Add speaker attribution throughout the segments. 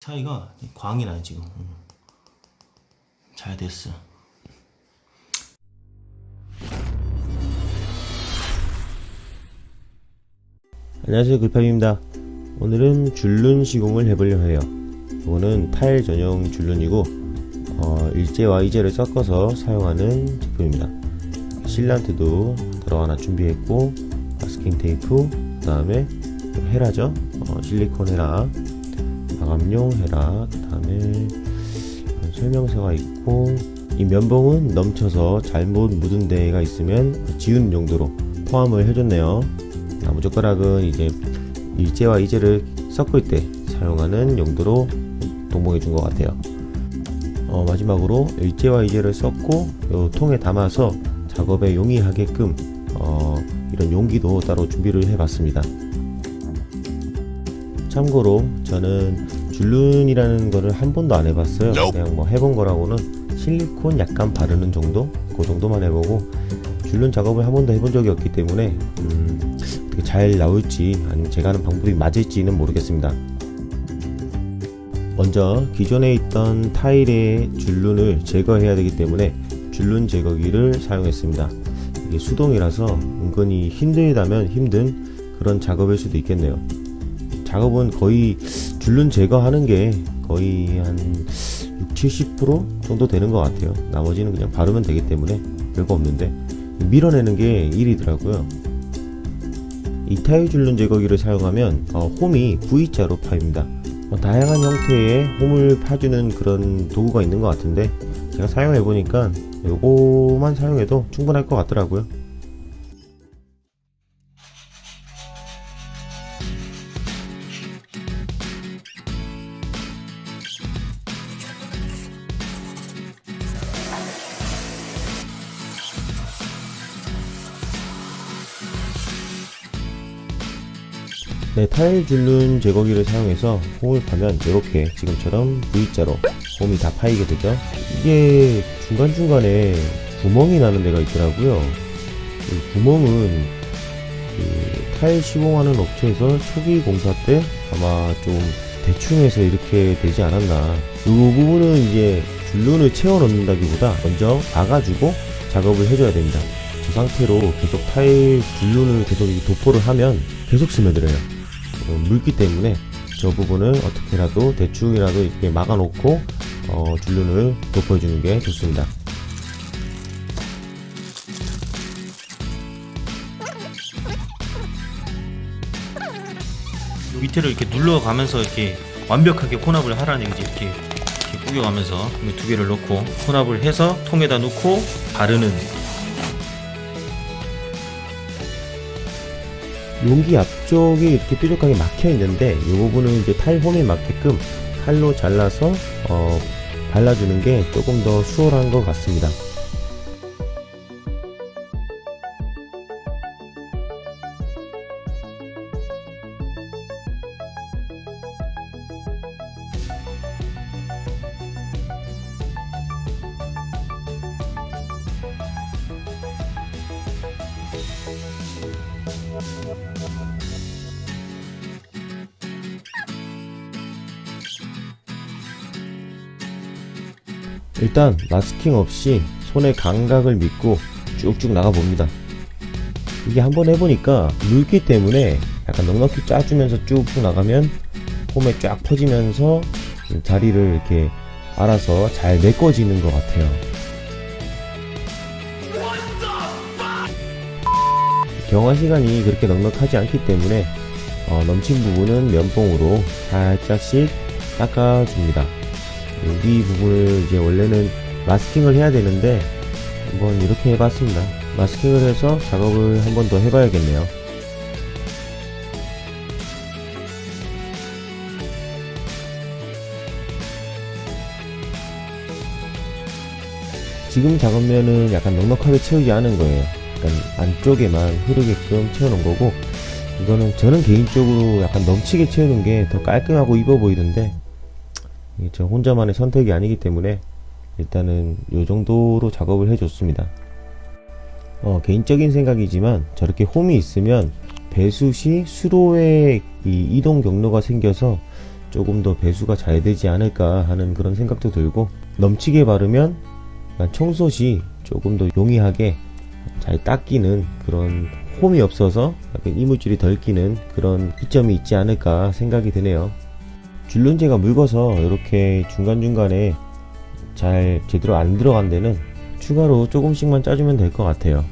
Speaker 1: 차이가 광이 나요 지금. 음. 잘 됐어. 안녕하세요 글팝입니다. 오늘은 줄눈 시공을 해보려 해요. 이거는 타일 전용 줄눈이고 어, 일제와 이제를 섞어서 사용하는 제품입니다. 실란트도 들어 하나 준비했고 마스킹 테이프 그 다음에 헤라죠? 어, 실리콘 헤라. 마 감용 헤라. 그 다음에 설명서가 있고 이 면봉은 넘쳐서 잘못 묻은 데가 있으면 지우는 용도로 포함을 해줬네요. 나무젓가락은 이제 일제와 이제를 섞을 때 사용하는 용도로 동봉해 준 것 같아요. 어, 마지막으로 일제와 이제를 섞고 요 통에 담아서 작업에 용이하게끔 어, 이런 용기도 따로 준비를 해봤습니다 참고로 저는 줄눈이라는 거를 한 번도 안 해봤어요. 그냥 뭐 해본 거라고는 실리콘 약간 바르는 정도? 그 정도만 해보고 줄눈 작업을 한 번도 해본 적이 없기 때문에 음, 어떻게 잘 나올지 아니면 제가 하는 방법이 맞을지는 모르겠습니다. 먼저 기존에 있던 타일의 줄눈을 제거해야 되기 때문에 줄눈 제거기를 사용했습니다. 이게 수동이라서 은근히 힘들다면 힘든 그런 작업일 수도 있겠네요. 작업은 거의 줄눈 제거하는 게 거의 한 6, 70% 정도 되는 것 같아요. 나머지는 그냥 바르면 되기 때문에 별거 없는데 밀어내는 게 일이더라고요. 이 타일 줄눈 제거기를 사용하면 어, 홈이 V자로 파입니다. 어, 다양한 형태의 홈을 파주는 그런 도구가 있는 것 같은데 제가 사용해 보니까 요거만 사용해도 충분할 것 같더라고요. 네, 타일 줄눈 제거기를 사용해서 홈을 파면 이렇게 지금처럼 V자로 홈이 다 파이게 되죠. 이게 중간중간에 구멍이 나는 데가 있더라고요. 이 구멍은 그 타일 시공하는 업체에서 초기 공사 때 아마 좀 대충 해서 이렇게 되지 않았나. 이 부분은 이제 줄눈을 채워 넣는다기보다 먼저 박아주고 작업을 해줘야 됩니다. 저 상태로 계속 타일 줄눈을 계속 도포를 하면 계속 스며들어요. 어, 물기 때문에 저 부분을 어떻게라도 대충이라도 이렇게 막아놓고 어, 줄눈을 덮어주는 게 좋습니다.
Speaker 2: 요 밑에를 이렇게 눌러가면서 이렇게 완벽하게 혼합을 하라는 얘기지 이렇게 이렇게 구겨가면서 이두 개를 넣고 혼합을 해서 통에다 넣고 바르는
Speaker 1: 용기 앞쪽이 이렇게 뾰족하게 막혀 있는데 이 부분은 이제 타일 홈에 맞게끔 칼로 잘라서 어, 발라주는 게 조금 더 수월한 것 같습니다. 일단 마스킹 없이 손의 감각을 믿고 쭉쭉 나가 봅니다. 이게 한번 해보니까 물기 때문에 약간 넉넉히 짜주면서 쭉쭉 나가면 홈에 쫙 퍼지면서 자리를 이렇게 알아서 잘 메꿔지는 것 같아요. 경화 시간이 그렇게 넉넉하지 않기 때문에 어, 넘친 부분은 면봉으로 살짝씩 닦아줍니다. 여기 부분을 이제 원래는 마스킹을 해야 되는데 한번 이렇게 해봤습니다. 마스킹을 해서 작업을 한 번 더 해봐야겠네요. 지금 작업면은 약간 넉넉하게 채우지 않은 거예요. 약간 안쪽에만 흐르게끔 채워놓은 거고 이거는 저는 개인적으로 약간 넘치게 채우는 게 더 깔끔하고 이뻐 보이던데 저 혼자만의 선택이 아니기 때문에 일단은 요 정도로 작업을 해줬습니다. 어, 개인적인 생각이지만 저렇게 홈이 있으면 배수 시 수로의 이 이동 경로가 생겨서 조금 더 배수가 잘 되지 않을까 하는 그런 생각도 들고 넘치게 바르면 청소 시 조금 더 용이하게 잘 닦이는 그런 홈이 없어서 이물질이 덜 끼는 그런 이점이 있지 않을까 생각이 드네요. 줄눈제가 묽어서 이렇게 중간중간에 잘 제대로 안 들어간 데는 추가로 조금씩만 짜주면 될 것 같아요.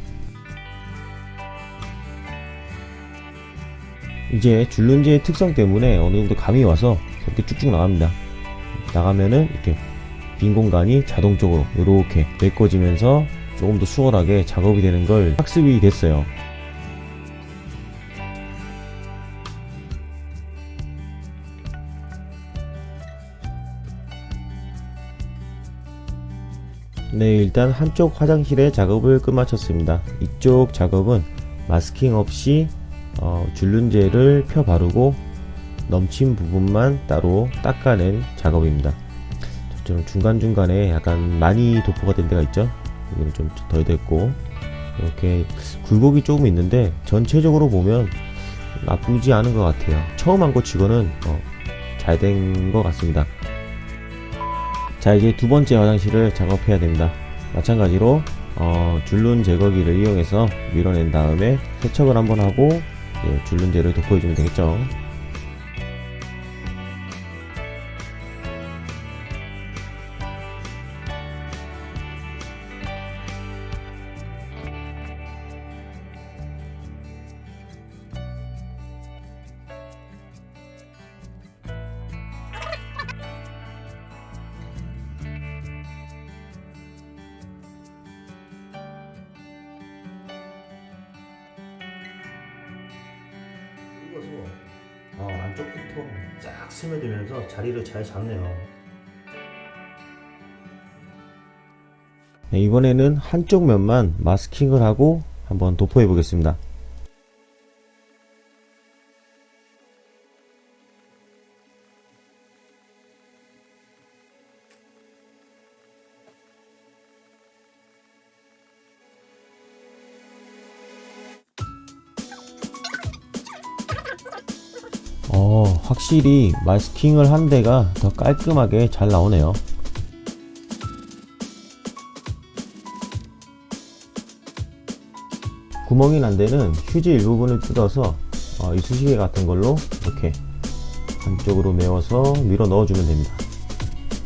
Speaker 1: 이제 줄눈제의 특성 때문에 어느 정도 감이 와서 이렇게 쭉쭉 나갑니다. 나가면은 이렇게 빈 공간이 자동적으로 이렇게 메꿔지면서 조금 더 수월하게 작업이 되는 걸 학습이 됐어요. 네, 일단 한쪽 화장실의 작업을 끝마쳤습니다. 이쪽 작업은 마스킹 없이 어, 줄눈제를 펴 바르고 넘친 부분만 따로 닦아낸 작업입니다. 저처럼 중간중간에 약간 많이 도포가 된 데가 있죠? 여기는 좀 덜 됐고 이렇게 굴곡이 조금 있는데 전체적으로 보면 나쁘지 않은 것 같아요. 처음 한거 치고는 어, 잘된 것 같습니다. 자 이제 두 번째 화장실을 작업해야 됩니다. 마찬가지로 어, 줄눈 제거기를 이용해서 밀어낸 다음에 세척을 한번 하고 예, 줄눈제를 도포해주면 되겠죠.
Speaker 3: 긁어서 어, 안쪽부터 쫙 스며들면서 자리를 잘 잡네요.
Speaker 1: 네, 이번에는 한쪽 면만 마스킹을 하고 한번 도포해 보겠습니다. 확실히 마스킹을 한 데가 더 깔끔하게 잘 나오네요. 구멍이 난 데는 휴지 일부분을 뜯어서 어, 이쑤시개 같은 걸로 이렇게 한쪽으로 메워서 밀어 넣어주면 됩니다.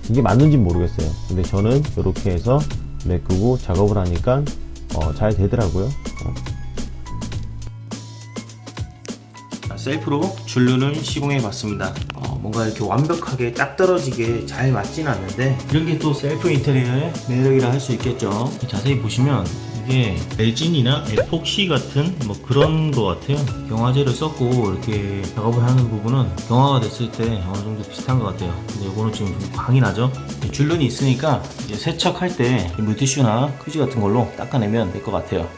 Speaker 1: 이게 맞는지 모르겠어요. 근데 저는 이렇게 해서 메꾸고 작업을 하니까 어, 잘 되더라고요.
Speaker 2: 셀프로 줄눈을 시공해 봤습니다. 어, 뭔가 이렇게 완벽하게 딱 떨어지게 잘 맞진 않는데 이런 게 또 셀프 인테리어의 매력이라 할 수 있겠죠. 자세히 보시면 이게 레진이나 에폭시 같은 뭐 그런 거 같아요. 경화제를 썼고 이렇게 작업을 하는 부분은 경화가 됐을 때 어느 정도 비슷한 것 같아요. 근데 이거는 지금 좀 광이 나죠. 줄눈이 있으니까 세척할 때 물티슈나 휴지 같은 걸로 닦아내면 될 것 같아요.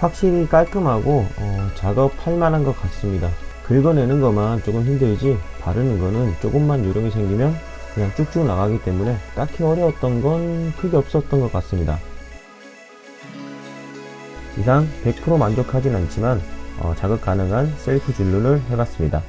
Speaker 1: 확실히 깔끔하고 어, 작업할 만한 것 같습니다. 긁어내는 것만 조금 힘들지 바르는 거는 조금만 요령이 생기면 그냥 쭉쭉 나가기 때문에 딱히 어려웠던 건 크게 없었던 것 같습니다. 이상 100% 만족하진 않지만 어, 작업 가능한 셀프 줄눈을 해봤습니다.